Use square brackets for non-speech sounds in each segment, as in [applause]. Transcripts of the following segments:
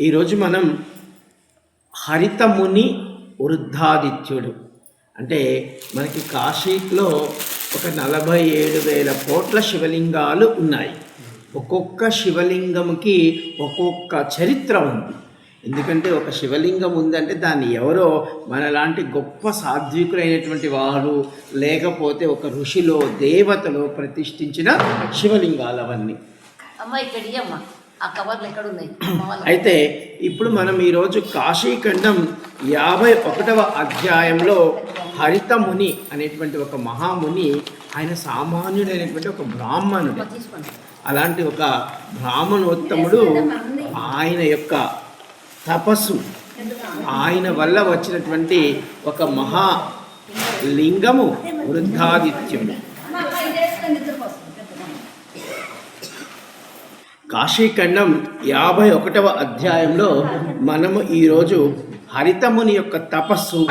ఈరోజు మనం హరితముని వృద్ధాదిత్యుడు. అంటే మనకి కాశీలో ఒక నలభై ఏడు వేల కోట్ల శివలింగాలు ఉన్నాయి. ఒక్కొక్క శివలింగంకి ఒక్కొక్క చరిత్ర ఉంది. ఎందుకంటే ఒక శివలింగం ఉందంటే దాన్ని ఎవరో మనలాంటి గొప్ప సాధ్వికులైనటువంటి వారు లేకపోతే ఒక ఋషిలో దేవతలో ప్రతిష్ఠించిన శివలింగాలు అవన్నీ అమ్మ ఇక్కడ ఆ కవర్లు ఎక్కడ ఉన్నాయి [clears throat] అయితే ఇప్పుడు మనం ఈరోజు కాశీఖండం యాభై ఒకటవ అధ్యాయంలో హరితముని అనేటువంటి ఒక మహాముని ఆయన సామాన్యుడైనటువంటి ఒక బ్రాహ్మణుడు. అలాంటి ఒక బ్రాహ్మణోత్తముడు ఆయన యొక్క తపస్సు ఆయన వల్ల వచ్చినటువంటి ఒక మహా లింగము వృద్ధాదిత్యుడు కాశీఖండం యాభై ఒకటవ అధ్యాయంలో మనము ఈరోజు హరితముని యొక్క తపస్సు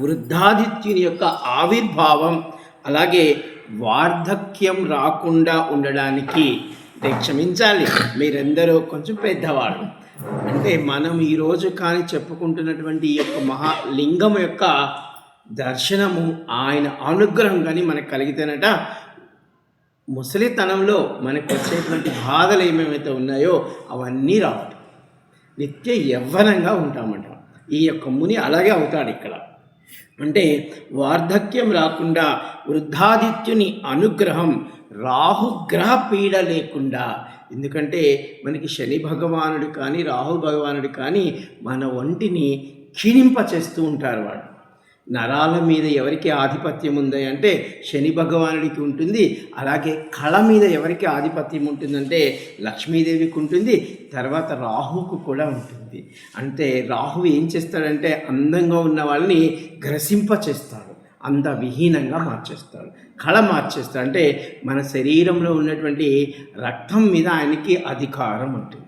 వృద్ధాదిత్యుని యొక్క ఆవిర్భావం అలాగే వార్ధక్యం రాకుండా ఉండడానికి క్షమించాలి. మీరందరూ కొంచెం పెద్దవాళ్ళు. అంటే మనం ఈరోజు కానీ చెప్పుకుంటున్నటువంటి ఈ యొక్క మహాలింగం యొక్క దర్శనము ఆయన అనుగ్రహం కానీ మనకు కలిగితేనట ముసలితనంలో మనకు వచ్చేటువంటి బాధలు ఏమేమైతే ఉన్నాయో అవన్నీ రావటం నిత్య యవ్వనంగా ఉంటామట. ఈ యొక్క ముని అలాగే అవుతాడు ఇక్కడ. అంటే వార్ధక్యం రాకుండా వృద్ధాదిత్యుని అనుగ్రహం రాహుగ్రహ పీడ లేకుండా ఎందుకంటే మనకి శని భగవానుడు కానీ రాహు భగవానుడు కానీ మన ఒంటిని క్షీణింప చేస్తూ ఉంటారు వాడు నరాల మీద ఎవరికి ఆధిపత్యం ఉంది అంటే శని భగవానుడికి ఉంటుంది. అలాగే కళ మీద ఎవరికి ఆధిపత్యం ఉంటుందంటే లక్ష్మీదేవికి ఉంటుంది. తర్వాత రాహుకు కూడా ఉంటుంది. అంటే రాహు ఏం చేస్తాడంటే అందంగా ఉన్న వాళ్ళని గ్రసింప చేస్తాడు. అంద విహీనంగా మార్చేస్తాడు. కళ మార్చేస్తాడు. అంటే మన శరీరంలో ఉన్నటువంటి రక్తం మీద ఆయనకి అధికారం ఉంటుంది.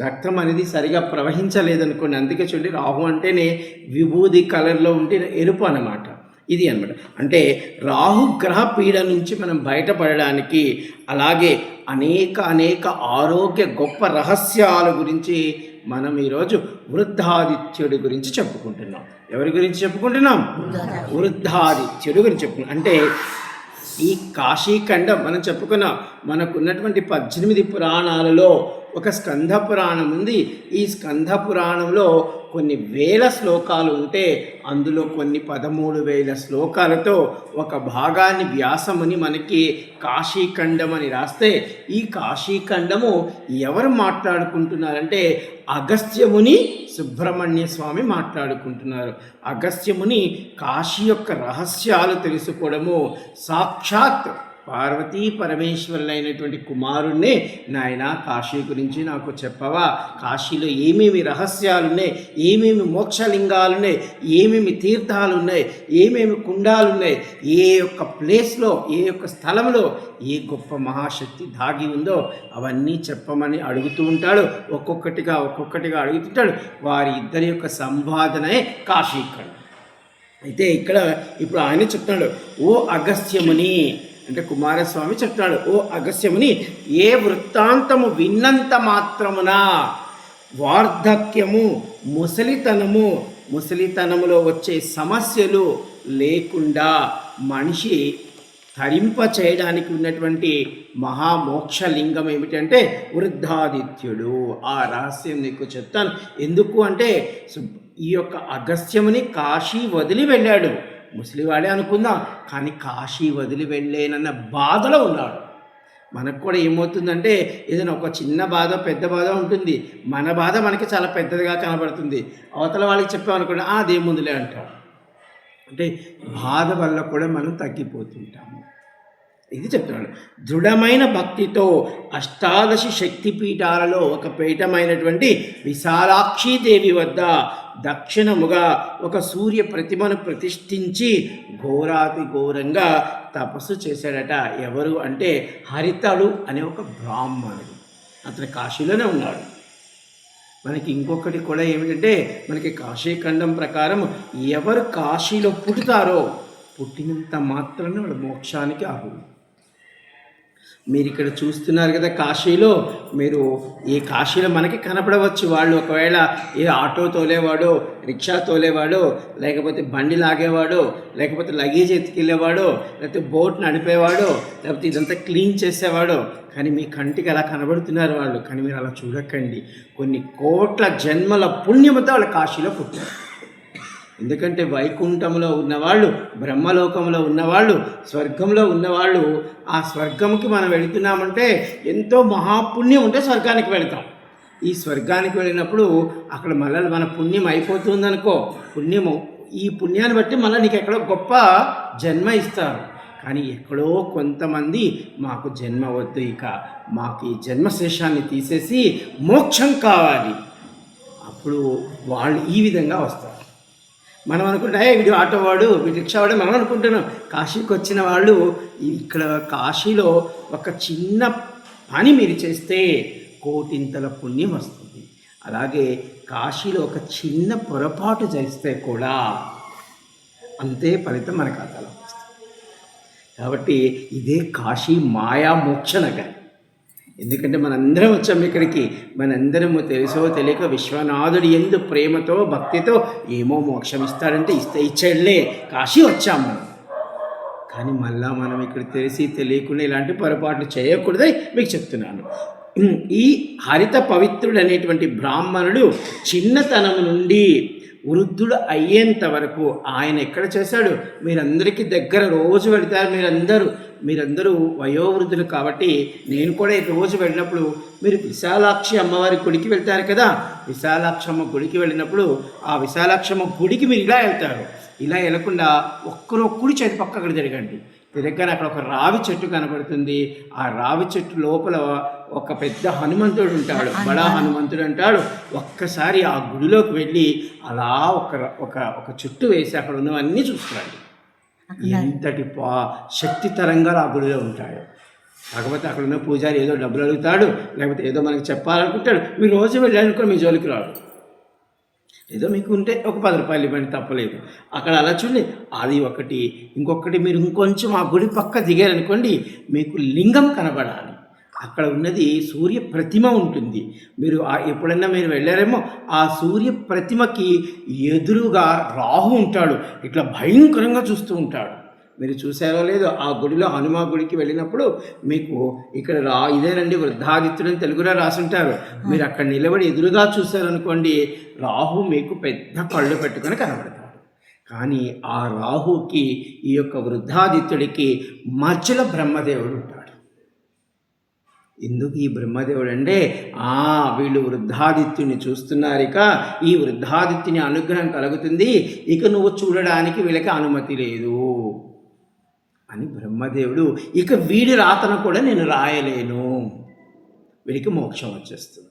రక్తం అనేది సరిగా ప్రవహించలేదనుకోండి. అందుకే చూడండి రాహు అంటేనే విభూది కలర్లో ఉంటే ఎరుపు అనమాట ఇది అన్నమాట. అంటే రాహు గ్రహ పీడ నుంచి మనం బయటపడడానికి అలాగే అనేక అనేక ఆరోగ్య గొప్ప రహస్యాల గురించి మనం ఈరోజు వృద్ధాదిత్యుడి గురించి చెప్పుకుంటున్నాం. ఎవరి గురించి చెప్పుకుంటున్నాం? వృద్ధాదిత్యుడి గురించి చెప్పుకున్నాం అంటే ఈ కాశీఖండం మనం చెప్పుకున్నాం మనకున్నటువంటి పద్దెనిమిది పురాణాలలో ఒక స్కంధ పురాణం ఉంది. ఈ స్కంధ పురాణంలో కొన్ని వేల శ్లోకాలు ఉంటే అందులో కొన్ని పదమూడు వేల శ్లోకాలతో ఒక భాగాన్ని వ్యాసముని మనకి కాశీఖండం అని రాస్తే ఈ కాశీఖండము ఎవరు మాట్లాడుకుంటున్నారంటే అగస్త్యముని సుబ్రహ్మణ్య స్వామి మాట్లాడుకుంటున్నారు. అగస్త్యముని కాశీ యొక్క రహస్యాలు తెలుసుకోవడము సాక్షాత్ పార్వతీ పరమేశ్వరులైనటువంటి కుమారుణ్ణే. నాయన కాశీ గురించి నాకు చెప్పవా? కాశీలో ఏమేమి రహస్యాలు ఉన్నాయి ఏమేమి మోక్షలింగాలున్నాయి? ఏమేమి తీర్థాలు ఉన్నాయి ఏమేమి కుండాలున్నాయి? ఏ యొక్క ప్లేస్లో ఏ యొక్క స్థలంలో ఏ గొప్ప మహాశక్తి దాగి ఉందో అవన్నీ చెప్పమని అడుగుతూ ఉంటాడు. ఒక్కొక్కటిగా ఒక్కొక్కటిగా అడుగుతుంటాడు. వారి ఇద్దరి యొక్క సంవాదనే కాశీఖండం. అయితే ఇక్కడ ఇప్పుడు ఆయన చెప్తున్నాడు ఓ అగస్త్యముని అంటే కుమారస్వామి చెప్తున్నాడు ఓ అగస్యముని ఏ వృత్తాంతము విన్నంత మాత్రమున వార్ధక్యము ముసలితనము ముసలితనములో వచ్చే సమస్యలు లేకుండా మనిషి తరింప చేయడానికి ఉన్నటువంటి మహామోక్షలింగం ఏమిటంటే వృద్ధాదిత్యుడు. ఆ రహస్యం నీకు చెప్తాను. ఎందుకు అంటే ఈ యొక్క అగస్త్యముని కాశీ వదిలి వెళ్ళాడు. ముసలివాడే అనుకుందాం కానీ కాశీ వదిలి వెళ్ళేనన్న బాధలో ఉన్నాడు. మనకు కూడా ఏమవుతుందంటే ఏదైనా ఒక చిన్న బాధ పెద్ద బాధ ఉంటుంది. మన బాధ మనకి చాలా పెద్దదిగా కనబడుతుంది. అవతల వాళ్ళకి చెప్పామనుకోండి అదేముందులే అంటాం. అంటే బాధ వల్ల కూడా మనం తగ్గిపోతుంటాము. ఇది చెప్తున్నాడు. దృఢమైన భక్తితో అష్టాదశి శక్తి పీఠాలలో ఒక పీఠమైనటువంటి విశాలాక్షీదేవి వద్ద దక్షిణముగా ఒక సూర్య ప్రతిమను ప్రతిష్ఠించి ఘోరాతి ఘోరంగా తపస్సు చేశాడట. ఎవరు అంటే హరితడు అనే ఒక బ్రాహ్మణుడు. అతను కాశీలోనే ఉన్నాడు. మనకి ఇంకొకటి కూడా ఏమిటంటే మనకి కాశీఖండం ప్రకారం ఎవరు కాశీలో పుడతారో పుట్టినంత మాత్రమే వాడు మోక్షానికి అర్హుడు. మీరు ఇక్కడ చూస్తున్నారు కదా కాశీలో మీరు ఈ కాశీలో మనకి కనపడవచ్చు. వాళ్ళు ఒకవేళ ఏ ఆటో తోలేవాడో రిక్షా తోలేవాడో లేకపోతే బండి లాగేవాడో లేకపోతే లగేజ్ ఎత్తుకెళ్ళేవాడో లేకపోతే బోట్ నడిపేవాడో లేకపోతే ఇదంతా క్లీన్ చేసేవాడో కానీ మీ కంటికి అలా కనబడుతున్నారు వాళ్ళు. కానీ మీరు అలా చూడకండి. కొన్ని కోట్ల జన్మల పుణ్యమతో వాళ్ళు కాశీలో పుట్టారు. ఎందుకంటే వైకుంఠంలో ఉన్నవాళ్ళు బ్రహ్మలోకంలో ఉన్నవాళ్ళు స్వర్గంలో ఉన్నవాళ్ళు ఆ స్వర్గంకి మనం వెళుతున్నామంటే ఎంతో మహాపుణ్యం ఉంటే స్వర్గానికి వెళతాం. ఈ స్వర్గానికి వెళ్ళినప్పుడు అక్కడ మళ్ళీ మన పుణ్యం అయిపోతుందనుకో పుణ్యము ఈ పుణ్యాన్ని బట్టి మళ్ళీ నీకు ఎక్కడో గొప్ప జన్మ ఇస్తారు. కానీ ఎక్కడో కొంతమంది మాకు జన్మ వద్దు ఇక మాకు ఈ జన్మశేషాన్ని తీసేసి మోక్షం కావాలి. అప్పుడు వాళ్ళు ఈ విధంగా వస్తారు. మనం అనుకుంటే వీడు ఆటోవాడు వీడు రిక్షావాడు మనం అనుకుంటున్నాం కాశీకి వచ్చిన వాళ్ళు ఇక్కడ కాశీలో ఒక చిన్న పని మీరు చేస్తే కోటింతల పుణ్యం వస్తుంది. అలాగే కాశీలో ఒక చిన్న పొరపాటు చేస్తే కూడా అంతే ఫలితం మన ఖాతాలో వస్తుంది. కాబట్టి ఇదే కాశీ మాయా మోక్ష నగరం. ఎందుకంటే మనందరం వచ్చాం ఇక్కడికి. మనందరము తెలుసో తెలియక విశ్వనాథుడు ఎందు ప్రేమతో భక్తితో ఏమో మోక్షం ఇస్తాడంటే ఇస్తే ఇచ్చేళ్ళే. కాశీ వచ్చాము మనం. కానీ మళ్ళా మనం ఇక్కడ తెలిసి తెలియకుండా ఇలాంటి పొరపాట్లు చేయకూడదని మీకు చెప్తున్నాను. ఈ హరిత పవిత్రుడు అనేటువంటి బ్రాహ్మణుడు చిన్నతనం నుండి వృద్ధుడు అయ్యేంత వరకు ఆయన ఎక్కడ చేశాడు? మీరందరికీ దగ్గర రోజు పెడతారు మీరందరూ. మీరందరూ వయోవృద్ధులు కాబట్టి నేను కూడా ఈ రోజు వెళ్ళినప్పుడు మీరు విశాలాక్షి అమ్మవారి గుడికి వెళ్తారు కదా? విశాలాక్షమ్మ గుడికి వెళ్ళినప్పుడు ఆ విశాలాక్షమ్మ గుడికి మీరు ఇలా వెళ్తారు. ఇలా వెళ్ళకుండా ఒక్కరు కుడి చేతి పక్క అక్కడ తిరగండి. తిరగగానే అక్కడ ఒక రావి చెట్టు కనబడుతుంది. ఆ రావి చెట్టు లోపల ఒక పెద్ద హనుమంతుడు ఉంటాడు. బడా హనుమంతుడు అంటాడు. ఒక్కసారి ఆ గుడిలోకి వెళ్ళి అలా ఒక ఒక ఒక చుట్టు వేసి అక్కడ ఉన్నవన్నీ చూస్తున్నాడు ఎంతటి పా శక్తి తరంగా ఆ గుడిలో ఉంటాడు కాకపోతే అక్కడ ఉన్న పూజారి ఏదో డబ్బులు అడుగుతాడు లేకపోతే ఏదో మనకి చెప్పాలనుకుంటాడు. మీరు రోజు వెళ్ళాలనుకో మీ జోలికి రాడు. ఏదో మీకు ఉంటే ఒక పది రూపాయలు ఇవ్వండి తప్పలేదు. అక్కడ అలా చూడండి అది ఒకటి. ఇంకొకటి మీరు ఇంకొంచెం ఆ గుడి పక్క దిగారనుకోండి మీకు లింగం కనబడాలి. అక్కడ ఉన్నది సూర్య ప్రతిమ ఉంటుంది. మీరు ఆ ఎప్పుడైనా మీరు వెళ్ళారేమో ఆ సూర్య ప్రతిమకి ఎదురుగా రాహు ఉంటాడు. ఇట్లా భయంకరంగా చూస్తూ ఉంటాడు. మీరు చూసారో లేదో ఆ గుడిలో హనుమా గుడికి వెళ్ళినప్పుడు మీకు ఇక్కడ రా ఇదేనండి వృద్ధాదిత్యుడు అని తెలుగులో రాసుంటారు. మీరు అక్కడ నిలబడి ఎదురుగా చూశారనుకోండి రాహు మీకు పెద్ద కళ్ళు పెట్టుకొని కనబడతాడు. కానీ ఆ రాహుకి ఈ యొక్క వృద్ధాదిత్యుడికి మధ్యలో బ్రహ్మదేవుడు ఉంటాడు. ఎందుకు ఈ బ్రహ్మదేవుడు అంటే ఆ వీళ్ళు వృద్ధాదిత్యుని చూస్తున్నారు ఇక ఈ వృద్ధాదిత్యుని అనుగ్రహం కలుగుతుంది ఇక నువ్వు చూడడానికి వీళ్ళకి అనుమతి లేదు. అని బ్రహ్మదేవుడు ఇక వీడి రాతను కూడా నేను రాయలేను. వీడికి మోక్షం వచ్చేస్తుంది.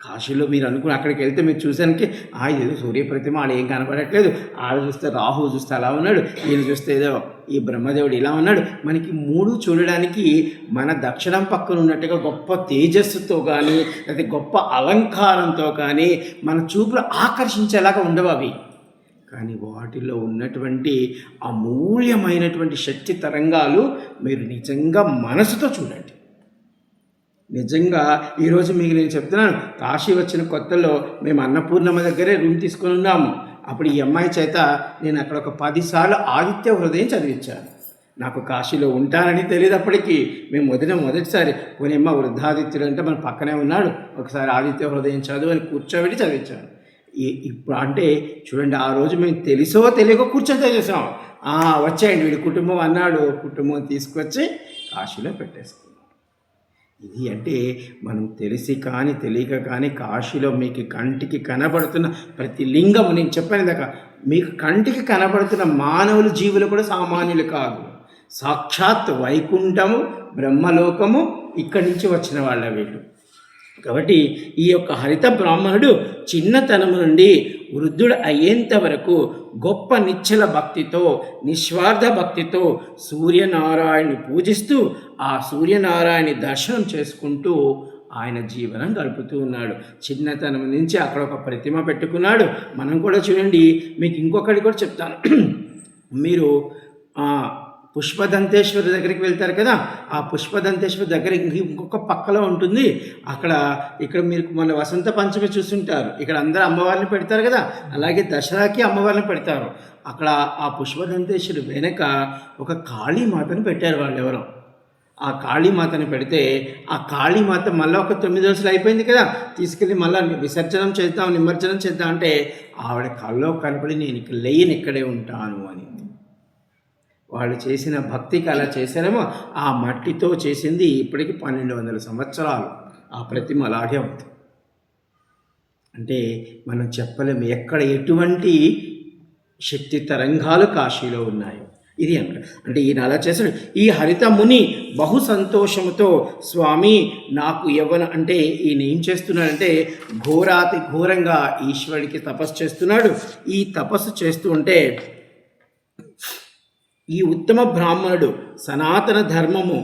కాశీలో మీరు అనుకుని అక్కడికి వెళ్తే మీరు చూసానికి ఆ ఏదో సూర్యప్రతిమ ఆడ ఏం కనపడట్లేదు. ఆడ చూస్తే రాహు చూస్తే అలా ఉన్నాడు వీళ్ళు చూస్తే ఏదో ఈ బ్రహ్మదేవుడు ఇలా ఉన్నాడు. మనకి మూడు చూడడానికి మన దక్షిణం పక్కన ఉన్నట్టుగా గొప్ప తేజస్సుతో కానీ లేకపోతే గొప్ప అలంకారంతో కానీ మన చూపులు ఆకర్షించేలాగా ఉండవు అవి. కానీ వాటిలో ఉన్నటువంటి అమూల్యమైనటువంటి శక్తి తరంగాలు మీరు నిజంగా మనసుతో చూడండి. నిజంగా ఈరోజు మీకు నేను చెప్తున్నాను కాశీ వచ్చిన కొత్తలో మేము అన్నపూర్ణమ్మ దగ్గరే రూమ్ తీసుకొని ఉన్నాము. అప్పుడు ఈ అమ్మాయి చేత నేను అక్కడ ఒక పదిసార్లు ఆదిత్య హృదయం చదివించాను. నాకు కాశీలో ఉంటానని తెలియదు అప్పటికి మేము మొదట మొదటిసారి పోనీ అమ్మ వృద్ధాదిత్యుడు అంటే మన పక్కనే ఉన్నాడు ఒకసారి ఆదిత్య హృదయం చదువు అని కూర్చోబెట్టి చదివించాను. ఈ- ఇప్పుడు అంటే చూడండి ఆ రోజు మేము తెలుసో తెలియకో కూర్చొని చదివేసాం వచ్చేయండి వీడి కుటుంబం అన్నాడు కుటుంబం తీసుకొచ్చి కాశీలో పెట్టేసుకున్నాం ఇది అంటే మనం తెలిసి కానీ తెలియక కానీ కాశీలో మీకు కంటికి కనబడుతున్న ప్రతి లింగము నేను చెప్పాను దాకా మీకు కంటికి కనబడుతున్న మానవులు జీవులు కూడా సామాన్యులు కాదు. సాక్షాత్ వైకుంఠము బ్రహ్మలోకము ఇక్కడి నుంచి వచ్చిన వాళ్ళ వీళ్ళు. కాబట్టి ఈ యొక్క హరిత బ్రాహ్మణుడు చిన్నతనము నుండి వృద్ధుడు అయ్యేంత వరకు గొప్ప నిశ్చల భక్తితో నిస్వార్థ భక్తితో సూర్యనారాయణని పూజిస్తూ ఆ సూర్యనారాయణ దర్శనం చేసుకుంటూ ఆయన జీవనం గడుపుతూ ఉన్నాడు. చిన్నతనం నుంచి అక్కడ ఒక ప్రతిమ పెట్టుకున్నాడు. మనం కూడా చూడండి మీకు ఇంకొకటి కూడా చెప్తాను. [clears throat] మీరు పుష్పదంతేశ్వరి దగ్గరికి వెళ్తారు కదా ఆ పుష్పదంతేశ్వరి దగ్గర ఇంకొక పక్కలో ఉంటుంది. అక్కడ ఇక్కడ మీరు మన వసంత పంచమి చూస్తుంటారు ఇక్కడ అందరూ అమ్మవారిని పెడతారు కదా అలాగే దసరాకి అమ్మవారిని పెడతారు. అక్కడ ఆ పుష్పదంతేశ్వరి వెనక ఒక కాళీమాతను పెట్టారు వాళ్ళు ఎవరో ఆ కాళీమాతను పెడితే ఆ కాళీమాత మళ్ళీ ఒక తొమ్మిది రోజులు అయిపోయింది కదా తీసుకెళ్ళి మళ్ళీ విసర్జనం చేద్దాం నిమజ్జనం చేద్దాం అంటే ఆవిడ కల్లో కనపడి నేను లేని లేయని ఇక్కడే ఉంటాను అని. వాళ్ళు చేసిన భక్తికి అలా చేశారేమో ఆ మట్టితో చేసింది ఇప్పటికి పన్నెండు వందల సంవత్సరాలు. ఆ ప్రతిమ అలాగే ఉంది. అంటే మనం చెప్పలేము ఎక్కడ ఎటువంటి శక్తి తరంగాలు కాశీలో ఉన్నాయి. ఇది అంట. అంటే ఈయన అలా చేశాడు. ఈ హరిత ముని బహు సంతోషంతో స్వామి నాకు యవ్వన అంటే ఈయన ఏం చేస్తున్నాడంటే ఘోరాతి ఘోరంగా ఈశ్వరుడికి తపస్సు చేస్తున్నాడు. ఈ తపస్సు చేస్తూ ఉంటే ఈ ఉత్తమ బ్రాహ్మణుడు సనాతన ధర్మము